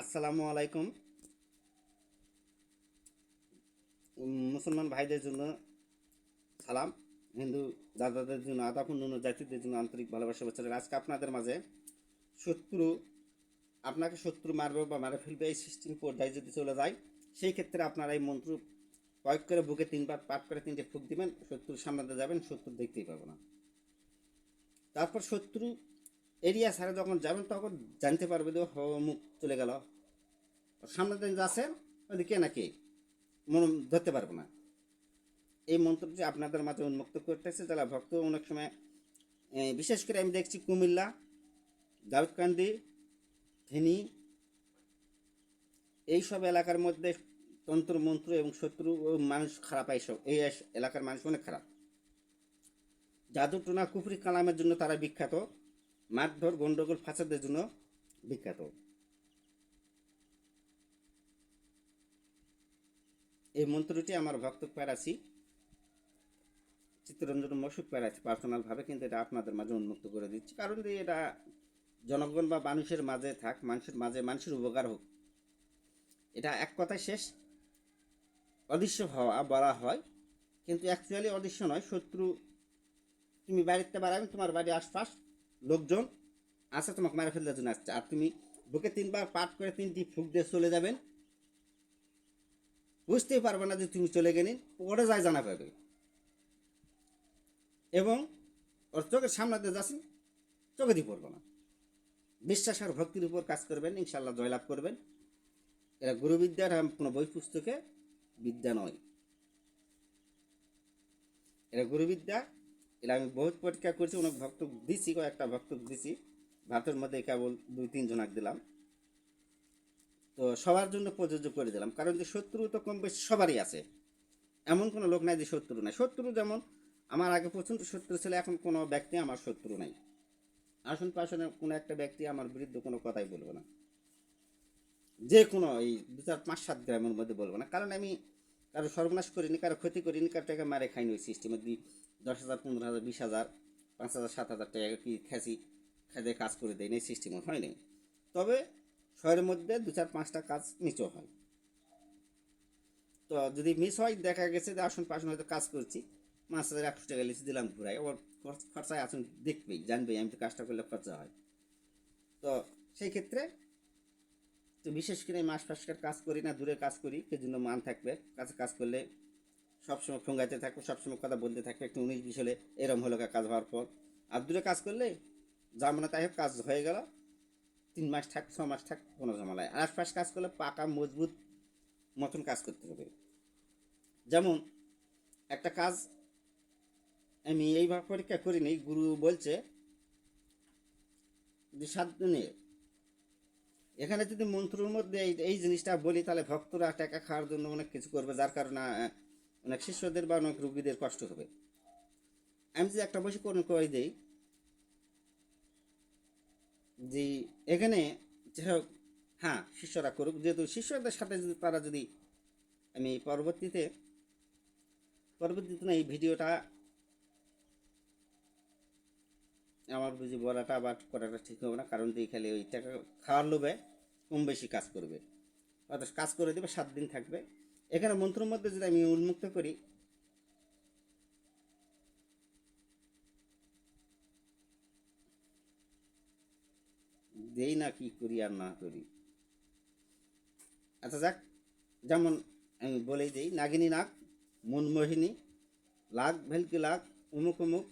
আসসালামু আলাইকুম। মুসলমান ভাইদের জন্য সালাম। হিন্দু দাদাদের জন্য আদাপ অন্যান্য জাতিদের জন্য আন্তরিক ভালোবাসা বছরের আজকে আপনাদের মাঝে শত্রু, আপনাকে শত্রু মারবে বা মারে ফেলবে এই সিস্টেম পর্যায়ে যদি চলে যায়, সেই ক্ষেত্রে আপনারা এই মন্ত্র প্রয়োগ করে বুকে তিনবার পাঠ করে তিনটে ফুক দিবেন, শত্রুর সামনে যাবেন, শত্রু দেখতেই পাবো না। তারপর শত্রু এরিয়া ছাড়া যখন যাবেন, তখন জানতে পারবে যে মুখ চলে গেল। সামনে যাচ্ছে না কে, মন ধরতে পারব না। এই মন্ত্রটি আপনাদের মাঝে উন্মুক্ত করতেছে। যারা ভক্ত, অনেক সময় বিশেষ করে আমি দেখছি কুমিল্লা, দাউদকান্দি ফেনী এইসব এলাকার মধ্যে তন্ত্র, মন্ত্র এবং শত্রু মানুষ খারাপ এইসব এই এলাকার মানুষ অনেক খারাপ। জাদু টোনা কুফরি কালামের জন্য তারা বিখ্যাত। মারধর, গন্ডগোল, ফাঁসাদের জন্য বিখ্যাত। এই মন্ত্রটি আমার ভক্ত প্যারাসি, চিত্তরঞ্জন মশুক প্যারাসি পার্সোনালভাবে, কিন্তু এটা আপনাদের মাঝে উন্মুক্ত করে দিচ্ছি। কারণ যে এটা জনগণ বা মানুষের মাঝে থাক, মানুষের মাঝে মানুষের উপকার হোক, এটা এক কথায় শেষ। অদৃশ্য হওয়া বলা হয়, কিন্তু অ্যাকচুয়ালি অদৃশ্য নয়, শত্রু, তুমি বাড়িতে বাড়াবে তোমার বাড়ির আশপাশ লোকজন আছে তোমাকে মারা ফেলতে জন্য আসছে। আর তুমি বুকে তিনবার পাঠ করে তিনটি ফুক দিয়ে চলে যাবেন। বুঝতেই পারবে না যে তুমি চলে গেলেন পরে যায় জানা পাবে। এবং ওর চোখের সামনে দিয়ে যাচ্ছেন, চোখে দিয়ে পড়বে না। বিশ্বাস আর ভক্তির উপর কাজ করবেন ইনশাল্লাহ জয়লাভ করবেন। এরা গুরুবিদ্যার কোনো বই পুস্তকে বিদ্যা নয়। এরা গুরুবিদ্যা এরা আমি বহুত পরীক্ষা করছি, অনেক ভক্ত দিছি, কয়েকটা ভক্ত দিছি। ভারতের মধ্যে কেবল দুই, তিন জনাক দিলাম। তো সবার জন্য প্রযোজ্য করে দিলাম, কারণ যে শত্রু তো কম বেশি সবারই আছে। এমন কোনো লোক নাই যে শত্রু নাই। শত্রু যেমন, আমার আগে প্রচণ্ড শত্রু ছিল, এখন কোনো ব্যক্তি আমার শত্রু নাই। আসন পাশনে কোনো একটা ব্যক্তি আমার বিরুদ্ধে কোনো কথাই বলব না। যে কোনো এই দু চার, পাঁচ, সাত গ্রামের মধ্যে বলব না। কারণ আমি কারও সর্বনাশ করিনি, কারও ক্ষতি করিনি, কারও টাকা মারে খাইনি ওই সিস্টেমে দিই দশ হাজার, পনেরো হাজার, বিশ হাজার, পাঁচ হাজার, সাত হাজার টাকা কি খেসি খেতে কাজ করে দেয়নি এই সিস্টেমে হয়নি তবে শহরের মধ্যে দু চার পাঁচটা কাজ নিচেও হয়। তো যদি মিস হয়, দেখা গেছে যে আসন পাশন হয়তো কাজ করছি, পাঁচ হাজার, একশো টাকা লিখে দিলাম ঘুরাই, আবার খরচ- খরচায় আসুন দেখবেই, জানবেই, আমি তো কাজটা করলে খরচা হয়। তো সেই ক্ষেত্রে তো বিশেষ করে আমি ফাঁসকার কাজ করি না দূরে কাজ করি, সেজন্য মান থাকবে কাছে কাজ করলে সবসময় ফোঙ্গাইতে থাকবে সবসময় কথা বলতে থাকবে একটু উনিশ বিশ হলে এরম হলো কাজ হওয়ার পর। আর দূরে কাজ করলে যা মনে তাই হোক, কাজ হয়ে গেল। তিন মাস থাক, ছ মাস থাক, কোনো ঝামেলায় আর আশপাশ কাজ করলে পাকা, মজবুত মতন কাজ করতে হবে। যেমন একটা কাজ আমি এইভাবে পরীক্ষা করিনি, গুরু বলছে যে সাত দিনে এখানে যদি মন্ত্রর মধ্যে এই জিনিসটা বলি, তাহলে ভক্তরা টাকা খাওয়ার জন্য অনেক কিছু করবে। যার কারণে অনেক শিষ্যদের বা অনেক রুগীদের কষ্ট হবে। আমি যদি একটা বশীকরণ করে দিই যে এখানে হোক, হ্যাঁ শিষ্যরা করুক যেহেতু শিষ্যদের সাথে যদি তারা যদি আমি পরবর্তীতে পরবর্তীতে না এই ভিডিওটা আমার বুঝি বলাটা বা করাটা ঠিক হবে না কারণ দিয়ে খালি ওই টাকা খাওয়ার লোভে কম বেশি কাজ করবে। অর্থাৎ কাজ করে দেবে সাত দিন থাকবে। এখানে মন্ত্রের মধ্যে যদি আমি উন্মুক্ত করি, দেই না কি করি আর না করি। আচ্ছা যাক, যেমন আমি বলেই দিই, নাগিনী নাগ, মনমোহিনী, লাগ, ভেলকি লাগ, উমুক উমুক,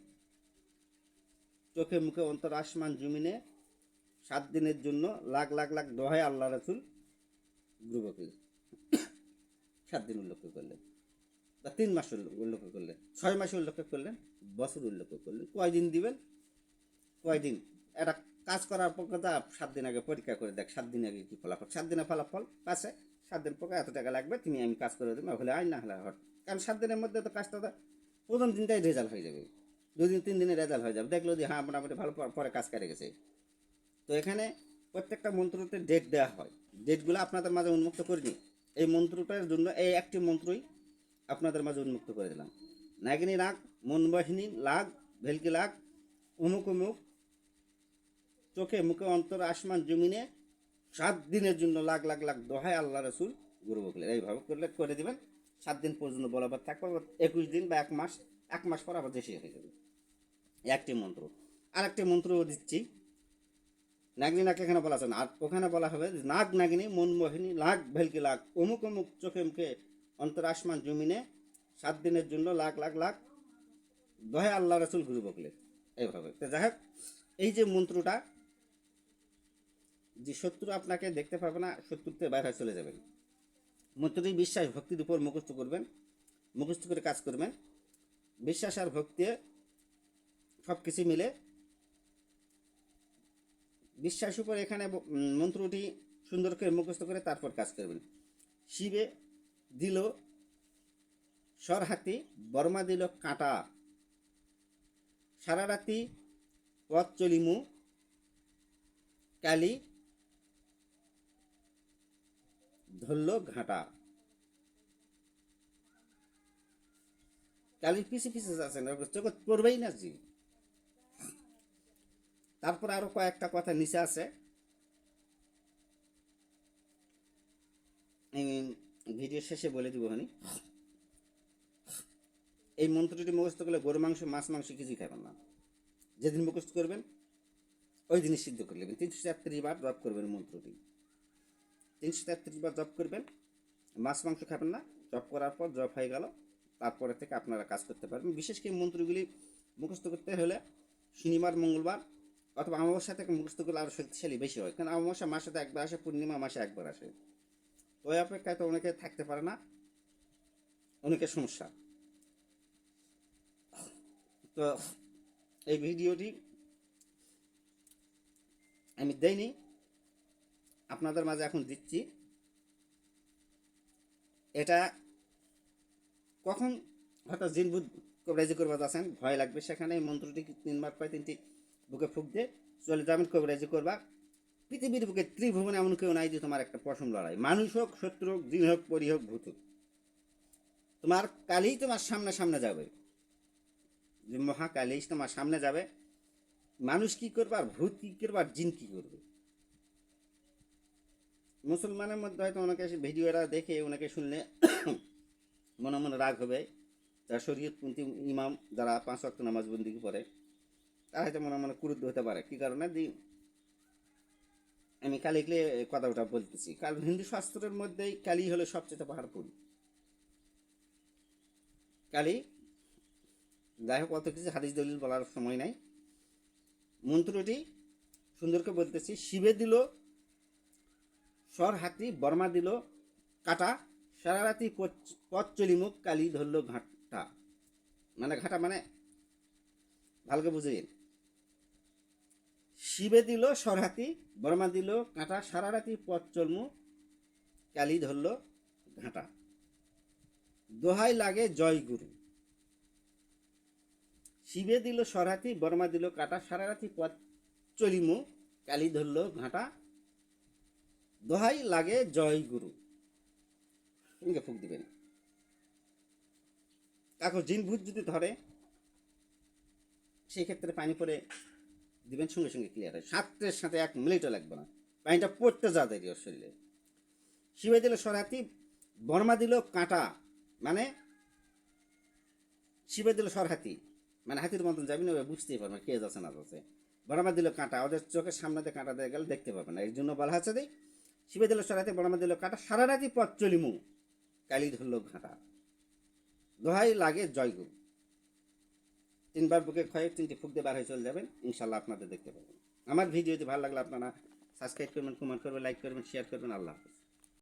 চোখে মুখে অন্তর আসমান জমিনে, সাত দিনের জন্য লাখ লাখ লাখ দোহায় আল্লাহ রাসুল গ্রুপকে সাত দিন উল্লেখ করলেন, বা তিন মাস উল্লেখ করলেন, ছয় মাসে উল্লেখ করলেন, বছর উল্লেখ করলেন, কয়দিন দিবেন? কয়দিন? একটা কাজ করার পর কথা সাত দিন আগে পরীক্ষা করে দেখ, সাত দিন আগে কি ফলাফল? সাত দিনের ফলাফল পাশে, সাত দিন পর এত টাকা লাগবে, তুমি আমি কাজ করে দেবো, হলে আই না হলে হট কারণ সাত দিনের মধ্যে তো কাজটা প্রথম দিনটাই রেজাল্ট হয়ে যাবে। দুদিন, তিন দিনে রেজাল্ট হয়ে যাবে। দেখল যে হ্যাঁ মোটামুটি ভালো পরে কাজ করে গেছে। তো এখানে প্রত্যেকটা মন্ত্রতে ডেট দেওয়া হয়। ডেটগুলো আপনাদের মাঝে উন্মুক্ত করে করিনি এই মন্ত্রটার জন্য এই একটি মন্ত্রই আপনাদের মাঝে উন্মুক্ত করে দিলাম। নাগিনী নাগ মনবাহিনী লাগ, ভেলকি লাগ, উমুক উমুক, চোখে মুখে অন্তর আসমান জমিনে সাত দিনের জন্য লাখ লাখ লাখ দোহাই আল্লাহ রসুল গুরু বকলেন এইভাবে করলে করে দিবেন, সাত দিন পর্যন্ত বলাবার থাকবে একুশ দিন বা এক মাস এক মাস পর আবার দেশে হয়ে যাবে। একটি মন্ত্র। আর একটি মন্ত্রও দিচ্ছি। নাগিনী নাক এখানে বলা আছে না। আর ওখানে বলা হবে, নাগ নাগিনী মনমোহিনী লাখ ভেলকি লাখ, অমুক অমুক চোখে মুখে অন্তর আসমান জমিনে, সাত দিনের জন্য লাখ লাখ লাখ দহে আল্লাহ রসুল গুরু বকলেন এইভাবে। তো যাই হোক, এই যে মন্ত্রটা, যে শত্রু আপনাকে দেখতে পাবে না শত্রুতে বাইরে চলে যাবেন। মন্ত্রটি বিশ্বাস ভক্তির উপর মুখস্থ করবেন, মুখস্থ করে কাজ করবেন। বিশ্বাস আর ভক্তি সব কিছু মিলে বিশ্বাস উপর এখানে মন্ত্রটি সুন্দর করে মুখস্থ করে তারপর কাজ করবেন। শিবে দিল সর হাতি বর্মা দিল কাঁটা। সারা রাতি পথ চলিমু, কালি ধরল ঘাটা। কালির পিছে পিছে যাচ্ছেন জগৎ পড়বেই না জি। তারপর আরও কয়েকটা কথা নিচে আছে। ভিডিও শেষে বলে দিব হানি। এই মন্ত্রটি মুখস্থ করলে গরু মাংস, মাছ, মাংস কিছুই খাবেন না। যেদিন মুখস্থ করবেন, ওই দিনই সিদ্ধ করে নেবেন। তিনশো তেত্রিশ বার জপ করবেন মন্ত্রটি। তিনশো তেত্রিশ বার জপ করবেন, মাছ, মাংস খাবেন না। জপ করার পর জপ হয়ে গেল। তারপরে থেকে আপনারা কাজ করতে পারবেন। বিশেষ করে মন্ত্রগুলি মুখস্থ করতে হলে শনিবার, মঙ্গলবার অথবা অমাবস্যা থেকে মুখস্থ করলে আরও শক্তিশালী বেশি হয়। কারণ অমাবস্যা মাসে তো একবার আসে, পূর্ণিমা মাসে একবার আসে। ওই অপেক্ষায় তো অনেকে থাকতে পারে না। অনেকের সমস্যা। তো এই ভিডিওটি আমি দেইনি। আপনাদের মাঝে এখন দিচ্ছি। এটা কখন হঠাৎ জিনবুদ কবরাজি করবার আছেন ভয় লাগবে সেখানে। এই মন্ত্রটি তিনবার পায় তিনটি বুকে ফুক দিয়ে চলে যাবেন কবরাজি করবা। পৃথিবীর বুকে ত্রিভুবনে এমন কেউ নাই যে তোমার একটা পশম লড়াই। মানুষ হোক, শত্রু হোক, জিন হোক, পরি হোক, ভূত হোক। তোমার কালেই তোমার সামনে সামনে যাবে। যে মহাকালেই তোমার সামনে যাবে। মানুষ কি করবে আর ভূত কি করবে আর জিন কি করবে? মুসলমানের মধ্যে হয়তো অনেকে ভিডিওটা দেখে, অনেকে শুনলে মনে মনে রাগ হবে। যারা শরীয়তপন্থী ইমাম, যারা পাঁচ ওয়াক্ত নামাজ বন্দি করে হয়তো মনে মনে ক্রুদ্ধ হতে পারে। কি কারণে? দি আমি কালিকলে কথা ওটা বলতেছি। কারণ হিন্দু শাস্ত্রের মধ্যেই কালী হলো সবচেয়ে পাহাড়পুর। কালী, যাই হোক, অত কিছু হাদিস দলিল বলার সময় নাই। মন্ত্রটি সুন্দরকে বলতেছি, শিবে দিল সর হাতি, বর্মা দিল, কাটা, সারা রাতি পথ চলিমুখ কালি ধরল ঘাটা মানে ঘাটা মানে? ভালকে বুঝে শিবে দিল সরহাতি বর্মা দিল, কাঁটা, সারা রাতি পথ চলমু, কালি ধরল ঘাঁটা। দোহাই লাগে জয় গুরু। শিবে দিল সরহাতি বর্মা দিল, কাঁটা, সারা রাতি পথ চলিমু, কালি ধরল ঘাঁটা। দোহাই লাগে জয় গুরু। সঙ্গে ফুক দিবেন। কাকু জিনভূত যদি ধরে, সেই ক্ষেত্রে পানি পরে দিবেন সঙ্গে সঙ্গে ক্লিয়ার হয়। সাতের সাথে এক মিনিটও লাগবে না। পানিটা পড়তে যা দেরি ওর শরীরে। শিবে দিল সরহাতি বর্মা দিল কাঁটা মানে শিবে দিল সরহাতি। মানে হাতির মতন যাবি না বুঝতেই পারবে কে যাচ্ছে না যাচ্ছে। বর্মা দিল কাঁটা, ওদের চোখের সামনে দিয়ে কাঁটা দিয়ে গেলে দেখতে পাবে না, এর জন্য বলা হচ্ছে দেই শিবে দিল সরহাতি বর্মা দিল কাঁটা, সারা রাতি পথ চলিমু। কালি ধরল ঘাটা। দোহাই লাগে জয়গুরু। তিনবার বুকে ক্ষয়ে তিনটি ফুক দিয়ে বার হয়ে চলে যাবেন ইনশাল্লাহ আপনাদের দেখতে পাবেন। আমার ভিডিও যদি ভালো লাগলে আপনারা সাবস্ক্রাইব করবেন কমেন্ট করবেন লাইক করবেন শেয়ার করবেন, আল্লাহ হাফেজ।